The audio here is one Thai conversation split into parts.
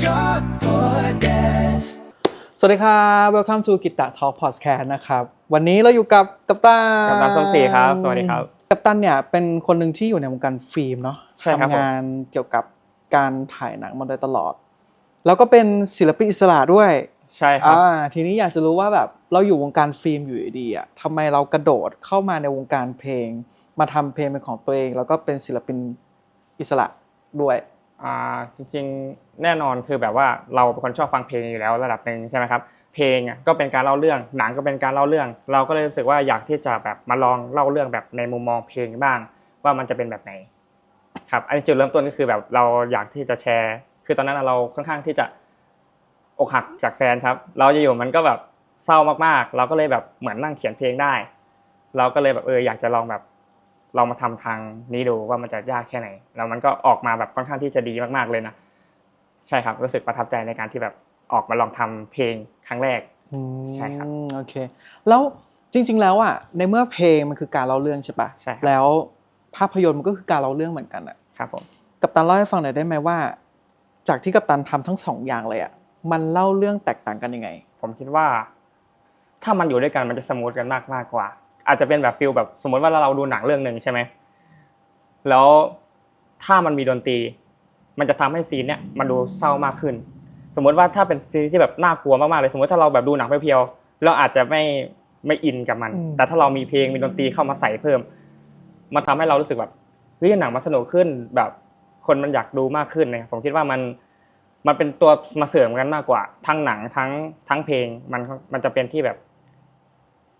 Talk Podcast สวัสดีครับ Welcome to กิตต Talk Podcast นะครับ วันนี้เราอยู่กับกัปตันกัปตันส้มศรีครับ สวัสดีครับ กัปตันเนี่ยเป็นคนหนึ่งที่อยู่ในวงการฟิล์มเนาะใช่ครับผมทำงานเกี่ยวกับการถ่ายหนังมาโดยตลอด แล้วก็เป็นศิลปินอิสระด้วยใช่ครับอ่าทีนี้อยากจะรู้ว่าแบบเราอยู่วงการฟิล์มอยู่ดีๆอะทำไมเรากระโดดเข้ามาในวงการเพลง มาทำเพลงเป็นของตัวเอง แล้วก็เป็นศิลปินอิสระด้วย อ่าจริงๆแน่นอนคือแบบว่าเราเป็นคนชอบฟังเพลงอยู่แล้วระดับหนึ่งใช่ไหมครับเพลงก็เป็นการเล่าเรื่อง หนังก็เป็นการเล่าเรื่อง เราก็เลยรู้สึกว่าอยากที่จะแบบมาลองเล่าเรื่องแบบในมุมมองเพลงบ้าง ว่ามันจะเป็นแบบไหนครับอันนี้จุดเริ่มต้นก็คือแบบเราอยากที่จะแชร์ คือตอนนั้นเราค่อนข้างที่จะอกหักจากแฟนครับ เราจะอยู่มันก็แบบเศร้ามากๆ เราก็เลยแบบเหมือนนั่งเขียนเพลงได้ เราก็เลยแบบเอออยากจะลองแบบ ลองมาทำทางนี้ดูว่ามันจะยากแค่ไหน แล้วมันก็ออกมาแบบค่อนข้างที่จะดีมากๆเลยนะใช่ครับรู้สึกประทับใจในการที่แบบออกมาลองทำเพลงครั้งแรกอืมใช่ครับโอเค แล้วจริง ๆ แล้วอะในเมื่อเพลงมันคือการเล่าเรื่องใช่ปะใช่ครับแล้วภาพยนตร์มันก็คือการเล่าเรื่องเหมือนกันอะครับผมกัปตันเล่าให้ฟังหน่อยได้ไหมว่า จากที่กัปตันทำทั้งสองอย่างเลยอะมันเล่าเรื่องแตกต่างกันยังไง ผมคิดว่า ถ้ามันอยู่ด้วยกันมันจะสมูทกันมากมากกว่า อาจจะเป็นแบบฟิลแบบสมมติว่าเราดูหนังเรื่องหนึ่งใช่ไหมแล้วถ้ามันมีดนตรี มันจะทำให้ซีนเนี้ยมันดูเศร้ามากขึ้น สมมติว่าถ้าเป็นซีนที่แบบน่ากลัวมากๆเลย สมมติถ้าเราแบบดูหนังเพียวๆเราอาจจะไม่ไม่อินกับมันอืมแต่ถ้าเรามีเพลงมีดนตรีเข้ามาใส่เพิ่ม มันทำให้เรารู้สึกแบบเฮ้ยหนังมันสนุกขึ้นแบบคนมันอยากดูมากขึ้นเนี่ยผมคิดว่ามันมันเป็นตัวมาเสริมกันมากกว่า ทั้งหนังทั้งทั้งเพลงมันมันจะเป็นที่แบบ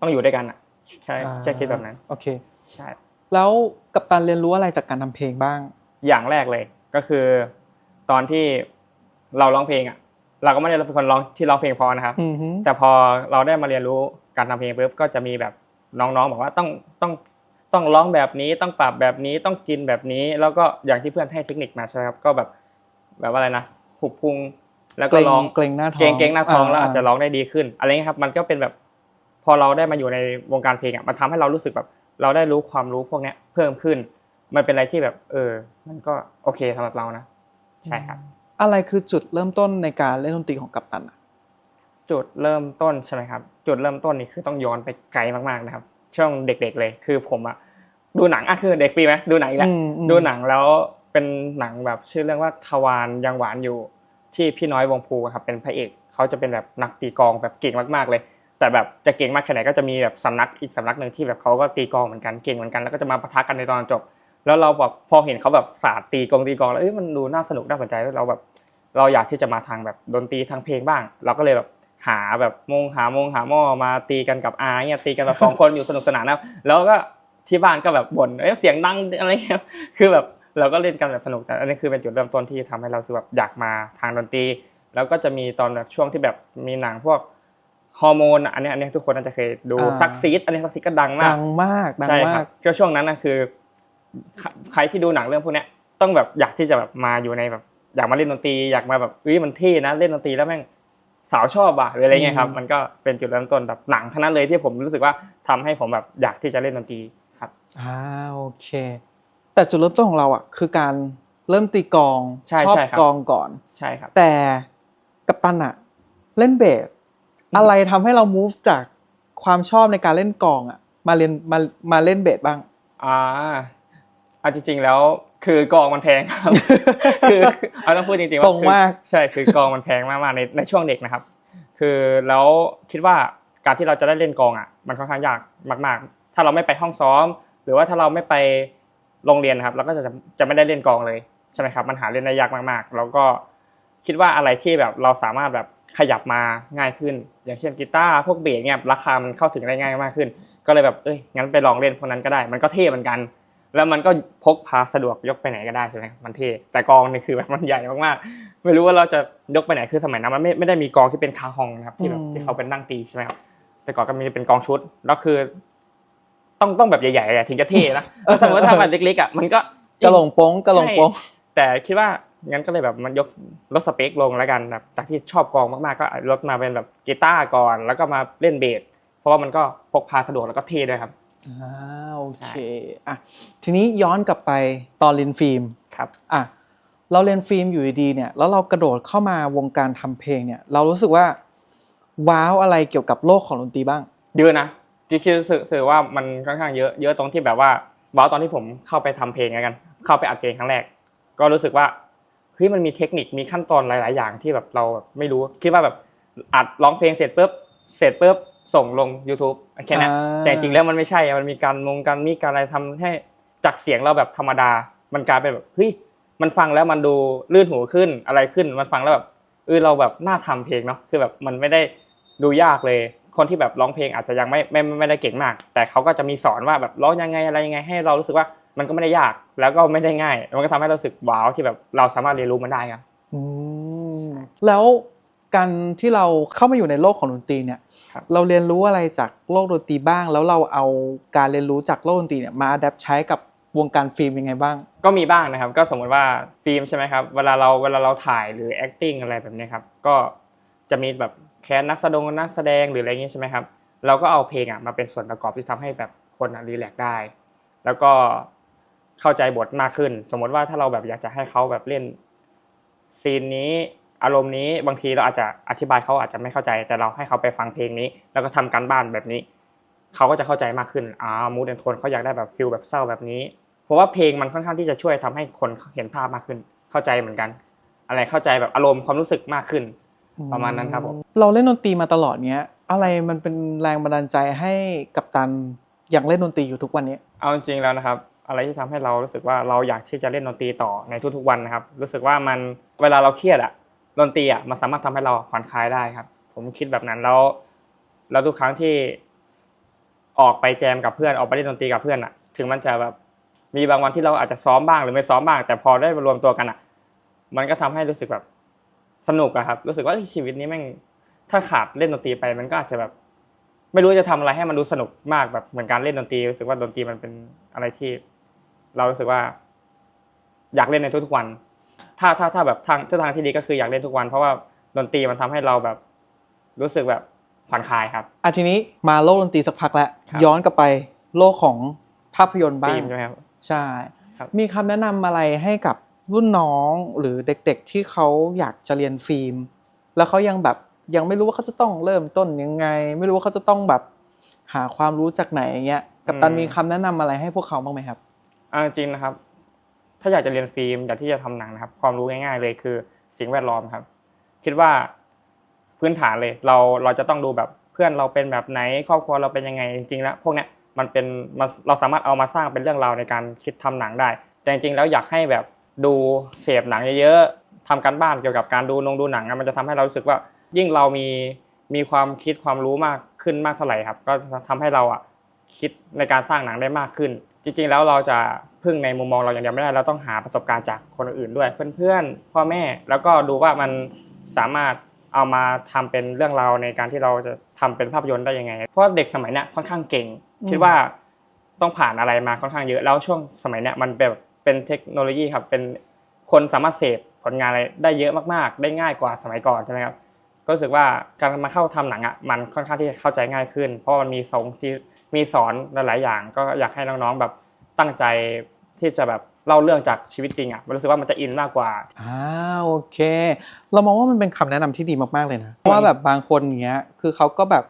ต้องอยู่ด้วยกันอะ ใช่แค่คิดแบบนั้นโอเคใช่แล้วกัปตันเรียนรู้อะไรจากการทำเพลงบ้าง อย่างแรกเลยก็คือ ตอนที่เราร้องเพลงอะ เราก็ไม่ได้เป็นคนร้องที่ร้องเพลงเพอนะครับอือฮึแต่พอเราได้มาเรียนรู้การทำเพลงปุ๊บก็จะมีแบบน้องๆบอกว่าต้องต้องต้องร้องแบบนี้ต้องปรับแบบนี้ต้องกินแบบนี้ แล้วก็อย่างที่เพื่อนให้เทคนิคมาใช่ไหมครับก็แบบแบบว่าอะไรนะหุบพุงแล้วเกก็รงร้องเกรงหน้าท้องเก่งเก่งหน้าท้องแล้วอาจจะร้องได้ดีขึ้น อะไรเงี้ยครับ มันก็เป็นแบบ พอเราได้มาอยู่ในวงการเพลงอะมันทำให้เรารู้สึกแบบ เราได้รู้ความรู้พวกเนี้ยเพิ่มขึ้น มันเป็นอะไรที่แบบ เออ มันก็โอเคสำหรับเรานะ ใช่ครับ อะไรคือจุดเริ่มต้นในการเล่นดนตรีของกัปตันอะจุดเริ่มต้นใช่ไหมครับ จุดเริ่มต้นนี่คือต้องย้อนไปไกลมากๆนะครับ ช่วงเด็ก ๆ เลย คือผมอะดูหนังอะคือเด็กฟรีไหมดูหนังอีกแล้วอืมอืมดูหนังแล้วเป็นหนังแบบชื่อเรื่องว่าทวารยังหวานอยู่ที่พี่น้อยวงภูครับเป็นพระเอกเขาจะเป็นแบบนักตีกลองแบบเก่งมากๆเลย แต่แบบจะเก่งมากแค่ไหนก็จะมีแบบสำนักอีกสำนักหนึ่งที่แบบเขาก็ตีกองเหมือนกันเก่งเหมือนกันแล้วก็จะมาปะทะกันในตอนจบ แล้วเราแบบพอเห็นเขาแบบศาสตร์ตีกองตีกองแล้วเอ้ยมันดูน่าสนุกน่าสนใจแล้วเราแบบเราอยากที่จะมาทางแบบดนตรีทางเพลงบ้าง เราก็เลยแบบหาแบบมงหามงหาหม้อมาตีกันกับอาเนี่ยตีกันแบบสองคนอยู่สนุกสนานนะแล้วก็ที่บ้านก็แบบบ่นเอ้ยเสียงดังอะไรเงี้ยคือแบบเราก็เล่นกันแบบสนุกแต่อันนี้คือเป็นจุดเริ่มต้นที่ทำให้เราแบบอยากมาทางดนตรี แล้วก็จะมีตอนแบบช่วงที่แบบมีหนังพวก ฮอร์โมนอะอันเนี้ยอันเนี้ยทุกคนน่าจะเคยดูซักซีดอันนี้ซักซีดก็ดังมากดังมากดังใช่คมารับกก็ช่วงนั้นนะคือใครใครที่ดูหนังเรื่องพวกเนี้ยต้องแบบอยากที่จะแบบมาอยู่ในแบบอยากมาเล่นดนตรีอยากมาแบบเอ้ยมันเท่นะเล่นดนตรีแล้วแม่งสาวชอบอะหรืออะไรเงี้ยครับอืมมันก็เป็นจุดเริ่มต้นแบบหนังทั้งนั้นเลยที่ผมรู้สึกว่าทำให้ผมแบบอยากที่จะเล่นดนตรีครับอ่าโอเค แต่จุดเริ่มต้นของเราอะคือการเริ่มตีกลองใช่ชอบใช่ครับกลองก่อนใช่ครับ แต่กัปตันอะเล่นเบส อะไรทำให้เรา move จากความชอบในการเล่นกลองอะมาเรียนมามาเล่นเบสบ้าง อ่าเอาจริงๆแล้วคือกองมันแพงครับ คือเอาต้องพูดจริงๆว่าตรงมากคือใช่คือกองมันแพงมากๆในในช่วงเด็กนะครับ คือแล้วคิดว่าการที่เราจะได้เล่นกองอะ มันค่อนข้างยากมาก ๆ ถ้าเราไม่ไปห้องซ้อม หรือว่าถ้าเราไม่ไปโรงเรียนนะครับ เราก็จะจะไม่ได้เล่นกองเลยใช่ไหมครับ มันหาเล่นได้ยากมากๆ แล้วก็คิดว่าอะไรที่แบบเราสามารถแบบ ขยับมาง่ายขึ้น อย่างเช่นกีตาร์พวกเบสเนี่ยราคามันเข้าถึงได้ง่ายมากขึ้น ก็เลยแบบเอ้ยงั้นไปลองเล่นพวกนั้นก็ได้ มันก็เท่เหมือนกัน แล้วมันก็พกพาสะดวกยกไปไหนก็ได้ใช่ไหมมันเท่แต่กองนี่คือแบบมันใหญ่มากๆไม่รู้ว่าเราจะยกไปไหนคือสมัยนั้นมันไม่ไม่ได้มีกองที่เป็นคาฮองนะครับที่แบบอืมที่เขาเป็นนั่งตีใช่ไหมครับแต่ก่อนก็มีเป็นกองชุดแล้วคือ ต้องต้องแบบใหญ่ๆอะถึงจะเท่นะเออสมมติถ้ามันเล็กๆอะมันก็กระหลงโป้งกระหลงโป้งใช่แต่คิดว่า งั้นก็เลยแบบมันยกลดสเปคลงแล้วกันแบบจากที่ชอบกองมากๆก็ลดมาเป็นแบบกีตาร์ก่อน แล้วก็มาเล่นเบสเพราะว่ามันก็พกพาสะดวกแล้วก็เท่ด้วยครับอ่าโอเคอะทีนี้ย้อนกลับไปตอนเรียนฟิล์มครับอะเราเรียนฟิล์มอยู่ดีๆเนี่ยแล้วเรากระโดดเข้ามาวงการทำเพลงเนี่ย เรารู้สึกว่าว้าวอะไรเกี่ยวกับโลกของดนตรีบ้างเยอะนะจริงๆรู้สึกรู้สึกว่ามันค่อนข้างเยอะเยอะตรงที่แบบว่าว้าวตอนที่ผมเข้าไปทำเพลงแล้วกัน เข้าไปอัดเพลงครั้งแรก ก็รู้สึกว่าเฮ้ยมันมีเทคนิคมีขั้นตอนหลาย ๆ อย่างที่แบบเราแบบไม่รู้คิดว่าแบบอัดร้องเพลงเสร็จปุ๊บเสร็จปุ๊บส่งลง YouTube แค่นั้นอ่าแต่จริงๆแล้วมันไม่ใช่อะมันมีการมงการมีการอะไรทำให้จากเสียงเราแบบธรรมดา มันกลายเป็นแบบเฮ้ยมันฟังแล้วมันดูลื่นหูขึ้นอะไรขึ้น มันฟังแล้วแบบเออเราแบบน่าทำเพลงเนาะคือแบบมันไม่ได้ดูยากเลย คนที่แบบร้องเพลงอาจจะยังไม่ไม่ไม่ไม่ได้เก่งมาก แต่เขาก็จะมีสอนว่าแบบร้องยังไงอะไรยังไงให้เรารู้สึกว่า มันก็ไม่ได้ยากแล้วก็ไม่ได้ง่าย มันก็ทำให้เรารู้สึกว้าวที่แบบเราสามารถเรียนรู้มันได้ครับอืมแล้วการที่เราเข้ามาอยู่ในโลกของดนตรีเนี่ยครับเราเรียนรู้อะไรจากโลกดนตรีบ้าง แล้วเราเอาการเรียนรู้จากโลกดนตรีเนี่ยมาอัดแอปใช้กับวงการฟิล์มยังไงบ้าง ก็มีบ้างนะครับ ก็สมมติว่าฟิล์มใช่ไหมครับ เวลาเราเวลาเราถ่ายหรือ acting อะไรแบบนี้ครับ ก็จะมีแบบแคสนักแสดงนักแสดงหรืออะไรอย่างงี้ใช่ไหมครับ เราก็เอาเพลงอะมาเป็นส่วนประกอบที่ทำให้แบบคนอะรีแลกซ์ได้ แล้วก็ เข้าใจบทมากขึ้น สมมติว่าถ้าเราแบบอยากจะให้เขาแบบเล่นซีนนี้อารมณ์นี้บางทีเราอาจจะอธิบายเขาอาจจะไม่เข้าใจ แต่เราให้เขาไปฟังเพลงนี้ แล้วก็ทำการบ้านแบบนี้เขาก็จะเข้าใจมากขึ้นอ่ามูดแอนโทนเขาอยากได้แบบฟิลแบบเศร้าแบบนี้เพราะว่าเพลงมันค่อนข้างที่จะช่วยทำให้คนเห็นภาพมากขึ้น เข้าใจเหมือนกัน อะไรเข้าใจแบบอารมณ์ความรู้สึกมากขึ้น ประมาณนั้นครับผมเราเล่นดนตรีมาตลอดเนี้ยอะไรมันเป็นแรงบันดาลใจให้กับตันยังเล่นดนตรีอยู่ทุกวันนี้ เอาจริงๆแล้วนะครับ อะไรที่ทำให้เรารู้สึกว่าเราอยากที่จะเล่นดนตรีต่อในทุกๆวันนะครับ รู้สึกว่ามันเวลาเราเครียดอะดนตรีอะมันสามารถทำให้เราผ่อนคลายได้ครับ ผมคิดแบบนั้นแล้วแล้วทุกครั้งที่ออกไปแจมกับเพื่อนออกไปเล่นดนตรีกับเพื่อนอะถึงมันจะแบบมีบางวันที่เราอาจจะซ้อมบ้างหรือไม่ซ้อมบ้าง แต่พอได้มารวมตัวกันอะมันก็ทำให้รู้สึกแบบสนุกอะครับ รู้สึกว่าชีวิตนี้แม่งถ้าขาดเล่นดนตรีไปมันก็อาจจะแบบ ไม่รู้จะทำอะไรให้มันดูสนุกมากแบบเหมือนการเล่นดนตรีรู้สึกว่าดนตรีมันเป็นอะไรที่ เรารู้สึกว่า อยากเล่นในทุกๆวัน ถ้าถ้าถ้าแบบทางทางที่ดีก็คืออยากเล่นทุกวัน เพราะว่าดนตรีมันทำให้เราแบบ รู้สึกแบบผ่อนคลายครับอะทีนี้มาโลกดนตรีสักพักแล้วครับย้อนกลับไปโลกของภาพยนตร์บ้าฟิงล์มใช่ไหมครับใช่ครับมีคำแนะนำอะไรให้กับรุ่นน้องหรือเด็กๆที่เขาอยากจะเรียนฟิล์ม แล้วเขายังแบบยังไม่รู้ว่าเขาจะต้องเริ่มต้นยังไง ไม่รู้ว่าเขาจะต้องแบบหาความรู้จากไหนอย่างเงี้ย กับตันมีคำแนะนำอะไรให้พวกเขาบ้างไหมครับ เอาจริงนะครับ ถ้าอยากจะเรียนฟิล์มอยากที่จะทำหนังนะครับ ความรู้ง่าย ๆ เลยคือสิ่งแวดล้อมครับ คิดว่าพื้นฐานเลย เราเราจะต้องดูแบบเพื่อนเราเป็นแบบไหน ครอบครัวเราเป็นยังไงจริงๆแล้วพวกเนี้ยมันเป็นมันเราสามารถเอามาสร้างเป็นเรื่องราวในการคิดทำหนังได้ แต่จริงๆแล้วอยากให้แบบดูเสพหนังเยอะๆทำการบ้านเกี่ยวกับการดูนงดูหนังมันจะทำให้เรารู้สึกว่ายิ่งเรามีมีความคิดความรู้มากขึ้นมากเท่าไหร่ครับ ก็ทำให้เราอะคิดในการสร้างหนังได้มากขึ้น จริงๆแล้วเราจะพึ่งในมุมมองเราอย่างเดียวไม่ได้เราต้องหาประสบการณ์จากคนอื่นด้วย เพื่อนๆ พ่อแม่แล้วก็ดูว่ามันสามารถเอามาทำเป็นเรื่องราวในการที่เราจะทำเป็นภาพยนตร์ได้ยังไง เพราะว่าเด็กสมัยเนี้ยค่อนข้างเก่งอืมคิดว่าต้องผ่านอะไรมาค่อนข้างเยอะแล้วช่วงสมัยเนี้ยมันแบบเป็นเทคโนโลยีครับเป็นคนสามารถเสพผลงานอะไรได้เยอะมากๆ ได้ง่ายกว่าสมัยก่อนใช่ไหมครับก็รู้สึกว่าการมาเข้าทำหนังอะมันค่อนข้างที่จะเข้าใจง่ายขึ้น เพราะว่ามันมีสองที่ มีสอนหลายๆอย่าง ก็อยากให้น้องๆแบบตั้งใจที่จะแบบเล่าเรื่องจากชีวิตจริงอะมันรู้สึกว่ามันจะอินมากกว่าอ่าโอเค เรามองว่ามันเป็นคำแนะนำที่ดีมากๆเลยนะเพราะว่าแบบบางคนอย่างเงี้ยคือเขาก็แบบ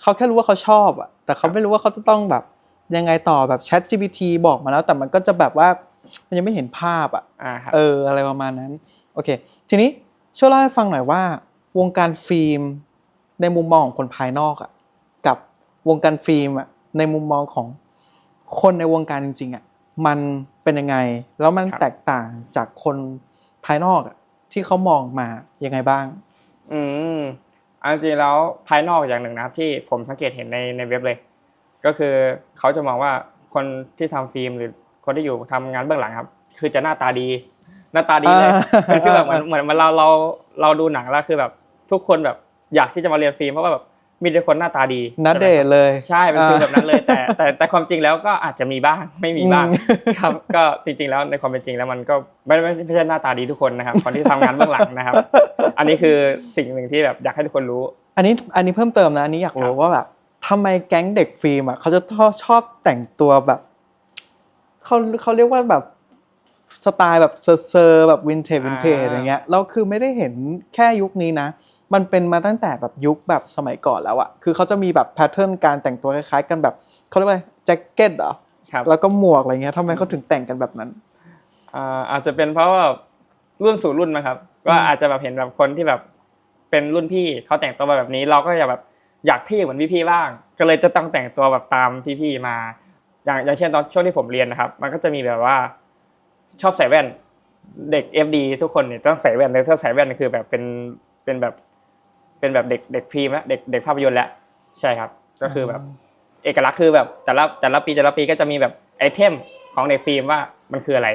เขาแค่รู้ว่าเขาชอบอะแต่เขาไม่รู้ว่าเขาจะต้องแบบยังไงต่อแบบ Chat GPT บอกมาแล้ว แต่มันก็จะแบบว่ามันยังไม่เห็นภาพอะอ่าครับเอออะไรประมาณนั้นโอเค ทีนี้ช่วยเล่าให้ฟังหน่อยว่า วงการฟิล์มในมุมมองของคนภายนอกอะกับวงการฟิล์มอะ ในมุมมองของคนในวงการจริงๆอะมันเป็นยังไง แล้วมันครับแตกต่างจากคนภายนอกอะที่เขามองมายังไงบ้าง อืมเอาจริงๆแล้วภายนอกอย่างหนึ่งนะครับ ที่ผมสังเกตเห็นในในเว็บเลย ก็คือเขาจะมองว่าคนที่ทำฟิล์มหรือคนที่อยู่ทำงานเบื้องหลังครับ คือจะหน้าตาดี หน้าตาดีเลยอ่าเป็นฟีลแบบเหมือนเหมือนเหมือนเราเราเราดูหนังแล้วคือแบบ ทุกคนแบบอยากที่จะมาเรียนฟิล์มเพราะว่าแบบ มีแต่คนหน้าตาดีนัดเดทเลย ใช่เป็นฟีลแบบนั้นเลยแต่แต่แต่ความจริงแล้วก็อาจจะมีบ้างไม่มีบ้างอืมครับ ก็จริง ๆ แล้วในความเป็นจริงแล้วมันก็ไม่ไม่ไม่ใช่หน้าตาดีทุกคนนะครับคนที่ทำงานเบื้องหลังนะครับ อันนี้คือสิ่งหนึ่งที่แบบอยากให้ทุกคนรู้ อันนี้อันนี้เพิ่มเติมนะอันนี้อยากรู้ครับว่าแบบทำไมแก๊งเด็กฟิล์มอะเขาจะชอบชอบแต่งตัวแบบเขาเขาเรียกว่าแบบสไตล์แบบเซอร์ๆแบบวินเทจวินเทจอ่าอย่างเงี้ยแล้วคือไม่ได้เห็นแค่ยุคนี้นะ มันเป็นมาตั้งแต่แบบยุคแบบสมัยก่อนแล้วอะคือเขาจะมีแบบแพทเทิร์นการแต่งตัวคล้ายๆกันแบบเขาเรียกว่าอะไรแจ็คเก็ตเหรอครับแล้วก็หมวกอะไรเงี้ยทำไมเขาถึงแต่งกันแบบนั้นอ่าอาจจะเป็นเพราะว่ารุ่นสู่รุ่นนะครับ ก็อืมอาจจะแบบเห็นแบบคนที่แบบเป็นรุ่นพี่เขาแต่งตัวมาแบบนี้ เราก็อยากแบบอยากเที่เหมือนพี่ๆบ้าง ก็เลยจะต้องแต่งตัวแบบตามพี่ๆมา อย่างอย่างเช่นตอนช่วงที่ผมเรียนนะครับ มันก็จะมีแบบว่าชอบใส่แว่น เด็ก FD ทุกคนเนี่ยต้องใส่แว่นเลยถ้าใส่แว่นคือแบบเป็นเป็นแบบ เป็นแบบเด็กเด็กฟิล์มแล้วเด็กเด็กภาพยนตร์แล้วใช่ครับ ก็คือแบบเอกลักษณ์คือแบบแต่ละแต่ละปีแต่ละปีก็จะมีแบบไอเทมของเด็กฟิล์มว่ามันคืออะไร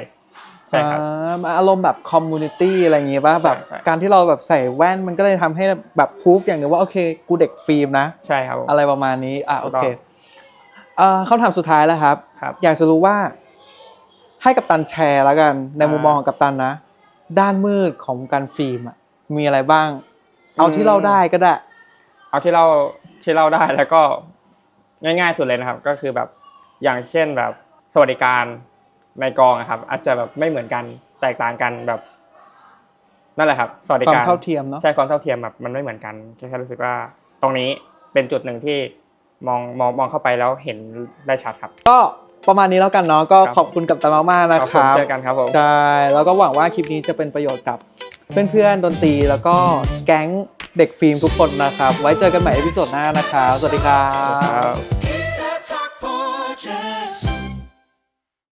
ใช่ครับอ่ามันอารมณ์แบบคอมมูนิตี้อะไรอย่างงี้ป่ะใช่แบบใช่การที่เราแบบใส่แว่นมันก็เลยทำให้แบบพูฟอย่างหนึงว่าโอเคกูเด็กฟิล์มนะใช่ครับผมอะไรประมาณนี้อะถูโอกต้องเคเอ่อคำถามสุดท้ายแล้วครับครับ อยากจะรู้ว่าให้กับตันแชร์แล้วกันในอ่ามุมุมมองของกัปตันนะ ด้านมืดของวงการฟิล์มอะมีอะไรบ้าง เอาที่เราได้ก็ได้ เอาที่เราที่เราได้แล้วก็ง่ายๆสุดเลยนะครับ ก็คือแบบอย่างเช่นแบบสวัสดิการในกองอะครับ อาจจะแบบไม่เหมือนกันแตกต่างกันแบบนั่นแหละครับสวัสดิความการเท่าเทียมเนาะใช่ความเท่าเทียมแบบมันไม่เหมือนกันแค่แค่รู้สึกว่า ตรงนี้เป็นจุดหนึ่งที่มองมองมองเข้าไปแล้วเห็นได้ชัดครับ ก็ประมาณนี้แล้วกันเนาะก็ครับขอบคุณกัปตันมากๆนะขอบคคุณรับเจอกันครับผมใช่แล้วก็หวังว่าคลิปนี้จะเป็นประโยชน์กับ เพื่อนๆดนตรีแล้วก็แก๊งเด็กฟิล์มทุกคนนะครับ ไว้เจอกันใหม่ในพิโซดหน้านะครับ สวัสดีครับ